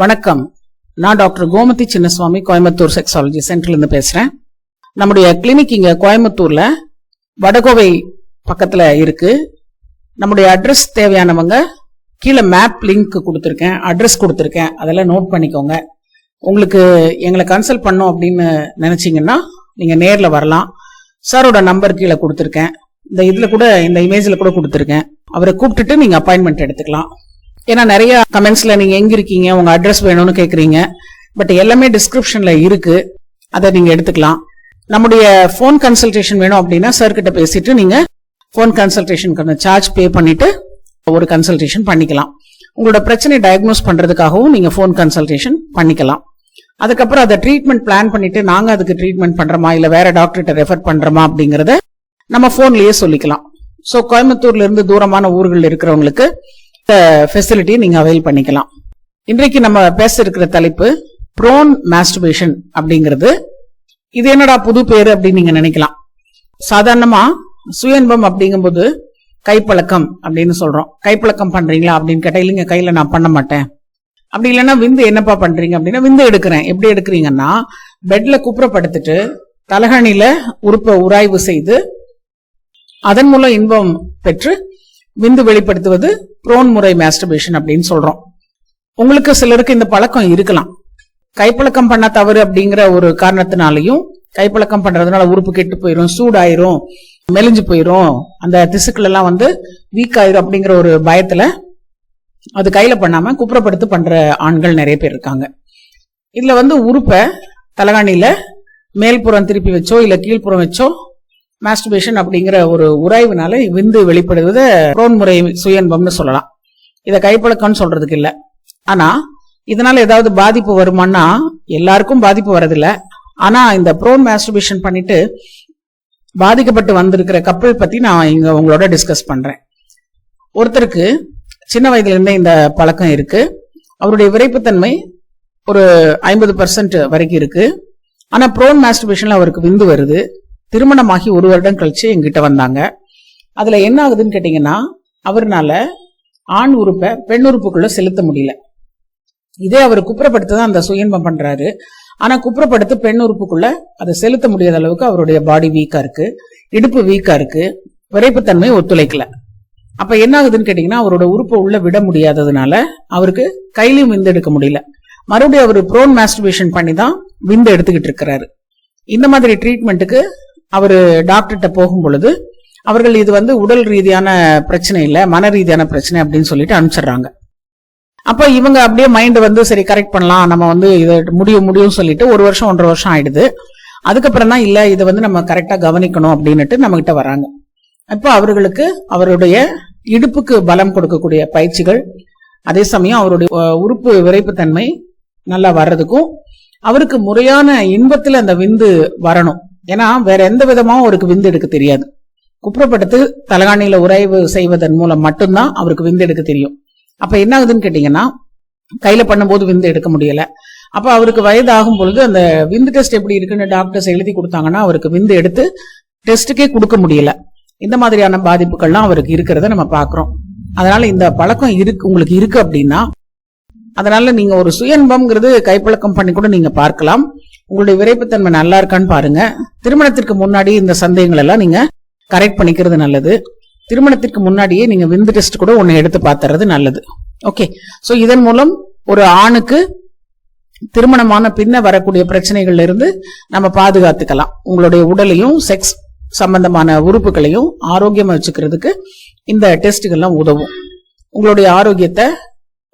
வணக்கம். நான் doctor Gomathi Chinnaswamy Coimbatore sexology சென்டர்லேருந்து பேசுகிறேன் நம்முடைய கிளினிக் இங்கே கோயம்புத்தூரில் வடகோவை பக்கத்தில் இருக்குது நம்முடைய அட்ரஸ் தேவையானவங்க கீழே மேப் லிங்க் கொடுத்துருக்கேன் அட்ரஸ் கொடுத்துருக்கேன். அதெல்லாம் நோட் பண்ணிக்கோங்க. உங்களுக்கு எங்களை கன்சல்ட் பண்ணோம் அப்படின்னு நினச்சிங்கன்னா நீங்கள் நேரில் வரலாம். சாரோட நம்பர் கீழே கொடுத்துருக்கேன். இந்த இதில் கூட இந்த இமேஜில் கூட கொடுத்துருக்கேன். அவரை கூப்பிட்டுட்டு நீங்கள் அப்பாயின்மெண்ட் எடுத்துக்கலாம். ஏன்னா நிறைய கமெண்ட்ஸ்ல நீங்க எங்க இருக்கீங்க உங்க அட்ரஸ் வேணும்னு கேக்குறீங்க. பட் எல்லாமே டிஸ்கிரிப்ஷன்ல இருக்கு. அதை நீங்க எடுத்துக்கலாம். நம்முடைய ஃபோன் கன்சல்டேஷன் வேணும் அப்படின்னா சார் கிட்ட பேசிட்டு நீங்க ஃபோன் கன்சல்டேஷனுக்கான சார்ஜ் பே பண்ணிட்டு ஒரு கன்சல்டேஷன் பண்ணிக்கலாம். உங்களோட பிரச்சனை டயக்னோஸ் பண்றதுக்காகவும் நீங்க ஃபோன் கன்சல்டேஷன் பண்ணிக்கலாம். அதுக்கப்புறம் அதை ட்ரீட்மெண்ட் பிளான் பண்ணிட்டு நாங்க அதுக்கு ட்ரீட்மெண்ட் பண்றோமா இல்ல வேற டாக்டர்கிட்ட ரெஃபர் பண்றோமா அப்படிங்கறத நம்ம போன்லயே சொல்லிக்கலாம். ஸோ கோயம்புத்தூர்ல இருந்து தூரமான ஊர்கள் இருக்கிறவங்களுக்கு ஃபெசிலிட்டியை நீங்க அவைல் பண்ணிக்கலாம். இன்றைக்கு நம்ம பேச இருக்கிற தலைப்பு ப்ரோன் மாஸ்டுபேஷன் அப்படிங்கிறது. இது என்னடா புது பேர் அப்படின்னு நீங்க நினைக்கலாம். சாதாரணமா சுயன்பம் அப்படிங்கும்போது கைப்பழக்கம் அப்படின்னு சொல்றோம். கைப்பழக்கம் பண்றீங்களா அப்படின்னு கேட்டா இல்லைங்க கையில நான் பண்ண மாட்டேன். அப்படி இல்லைன்னா விந்து என்னப்பா பண்றீங்க அப்படின்னா விந்து எடுக்கிறேன். எப்படி எடுக்கிறீங்கன்னா பெட்ல குப்புறப்படுத்துட்டு தலகணியில உறுப்பை உராய்வு செய்து அதன் மூலம் இன்பம் பெற்று விந்து வெளிப்படுத்துவது ப்ரோன் முறை மாஸ்டர்பேஷன் அப்படின்னு சொல்றோம். உங்களுக்கு சிலருக்கு இந்த பழக்கம் இருக்கலாம். கைப்பழக்கம் பண்ண தவறு அப்படிங்கிற ஒரு காரணத்தினாலையும் கைப்பழக்கம் பண்றதுனால உறுப்பு கெட்டு போயிரும் சூடாயிரும் மெலிஞ்சு போயிரும் அந்த திசுக்கள் எல்லாம் வந்து வீக் ஆயிரும் அப்படிங்கிற ஒரு பயத்துல அது கையில பண்ணாம குப்புறப்படுத்து பண்ற ஆண்கள் நிறைய பேர் இருக்காங்க. இதுல வந்து உறுப்பை தலகாணியில மேல்புறம் திருப்பி வச்சோ இல்ல கீழ்ப்புறம் வச்சோ மாஸ்டர்பேஷன் அப்படிங்கிற ஒரு உராய்வுனால விந்து வெளிப்படுவது புரோன் முறை சுயன்பம்னு சொல்லலாம். இதை கைப்பழக்கம்னு சொல்றதுக்கு இல்லை. ஆனா இதனால ஏதாவது பாதிப்பு வருமானா எல்லாருக்கும் பாதிப்பு வரதில்ல ஆனா இந்த ப்ரோன் மாஸ்டர்பேஷன் பண்ணிட்டு பாதிக்கப்பட்டு வந்திருக்கிற கப்பல் பத்தி நான் இங்க உங்களோட டிஸ்கஸ் பண்றேன். ஒருத்தருக்கு சின்ன வயதுல இருந்தே இந்த பழக்கம் இருக்கு. அவருடைய விரைப்புத்தன்மை ஒரு ஐம்பது பர்சன்ட் வரைக்கும் இருக்கு. ஆனா ப்ரோன் மாஸ்டர்பேஷன்ல அவருக்கு விந்து வருது. திருமணமாகி ஒரு வருடம் கழிச்சு எங்கிட்ட வந்தாங்க. அதுல என்ன ஆகுதுன்னு கேட்டீங்கன்னா அவர்னால ஆண் உறுப்பை பெண் உறுப்புக்குள்ள செலுத்த முடியல. இதே அவர் குப்புறப்படுத்த தான் அந்த சுயன்பம் பண்றாரு. ஆனா குப்புறப்படுத்து பெண் உறுப்புக்குள்ள அதை செலுத்த முடியாத அளவுக்கு அவருடைய பாடி வீக்கா இருக்கு இடுப்பு வீக்கா இருக்கு விரைப்புத்தன்மை ஒத்துழைக்கல. அப்ப என்ன ஆகுதுன்னு கேட்டீங்கன்னா அவரோட உறுப்பை உள்ள விட முடியாததுனால அவருக்கு கையிலையும் விந்து எடுக்க முடியல. மறுபடியும் அவர் ப்ரோன் மாஸ்டிபேஷன் பண்ணி தான் விந்து எடுத்துக்கிட்டு இருக்கிறாரு. இந்த மாதிரி ட்ரீட்மெண்ட்டுக்கு அவர் டாக்டர்கிட்ட போகும் பொழுது அவர்கள் இது வந்து உடல் ரீதியான பிரச்சனை இல்லை மன ரீதியான பிரச்சனை அப்படின்னு சொல்லிட்டு அனுப்பிச்சிடுறாங்க. அப்போ இவங்க அப்படியே மைண்ட் வந்து சரி கரெக்ட் பண்ணலாம் நம்ம வந்து இதை முடியும் முடியும் சொல்லிட்டு ஒரு வருஷம் ஒன்றரை வருஷம் ஆயிடுது. அதுக்கப்புறம் தான் இல்லை இதை வந்து நம்ம கரெக்டாக கவனிக்கணும் அப்படின்னுட்டு நம்ம கிட்ட வராங்க. அப்போ அவர்களுக்கு அவருடைய இடுப்புக்கு பலம் கொடுக்கக்கூடிய பயிற்சிகள் அதே சமயம் அவருடைய உறுப்பு விரைப்புத்தன்மை நல்லா வர்றதுக்கும் அவருக்கு முறையான இன்பத்தில் அந்த விந்து வரணும். ஏன்னா வேற எந்த விதமாகவும் அவருக்கு விந்து எடுக்க தெரியாது. குப்புறப்படுத்து தலகாணியில உறைவு செய்வதன் மூலம் மட்டும்தான் அவருக்கு விந்து எடுக்க தெரியும். அப்ப என்ன ஆகுதுன்னு கேட்டீங்கன்னா கையில பண்ணும்போது விந்து எடுக்க முடியல. அப்ப அவருக்கு வயதாகும் பொழுது அந்த விந்து டெஸ்ட் எப்படி இருக்குன்னு டாக்டர்ஸ் எழுதி கொடுத்தாங்கன்னா அவருக்கு விந்து எடுத்து டெஸ்ட்டுக்கே கொடுக்க முடியல. இந்த மாதிரியான பாதிப்புகள்லாம் அவருக்கு இருக்கிறத நம்ம பாக்குறோம். அதனால இந்த பழக்கம் இருக்கு உங்களுக்கு இருக்கு அப்படின்னா அதனால நீங்க ஒரு சுயன்பம்ங்கிறது கைப்பழக்கம் பண்ணி கூட நீங்க பார்க்கலாம். உங்களுடைய விரைப்புத்தன்மை நல்லா இருக்கான்னு பாருங்க. திருமணத்திற்கு முன்னாடி இந்த சந்தேகங்கள் எல்லாம் நீங்க கரெக்ட் பண்ணிக்கிறது நல்லது. திருமணத்திற்கு முன்னாடியே நீங்க விந்து டெஸ்ட் கூட ஒன்னு எடுத்து பார்த்துறது நல்லது. ஓகே சோ இதன் மூலம் ஒரு ஆணுக்கு திருமணமான பின்ன வரக்கூடிய பிரச்சனைகள்ல இருந்து நம்ம பாதுகாத்துக்கலாம். உங்களுடைய உடலையும் செக்ஸ் சம்பந்தமான உறுப்புகளையும் ஆரோக்கியமா வச்சுக்கிறதுக்கு இந்த டெஸ்ட்டுகள்லாம் உதவும். உங்களுடைய ஆரோக்கியத்தை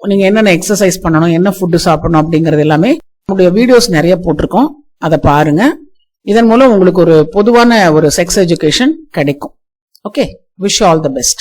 நீங்க என்னென்ன எக்ஸசைஸ் பண்ணணும் என்ன ஃபுட்டு சாப்பிடணும் அப்படிங்கறது எல்லாமே நம்முடைய வீடியோஸ் நிறைய போட்டிருக்கோம். அதை பாருங்க. இதன் மூலம் உங்களுக்கு ஒரு பொதுவான ஒரு செக்ஸ் எஜுகேஷன் கிடைக்கும். Okay wish all the best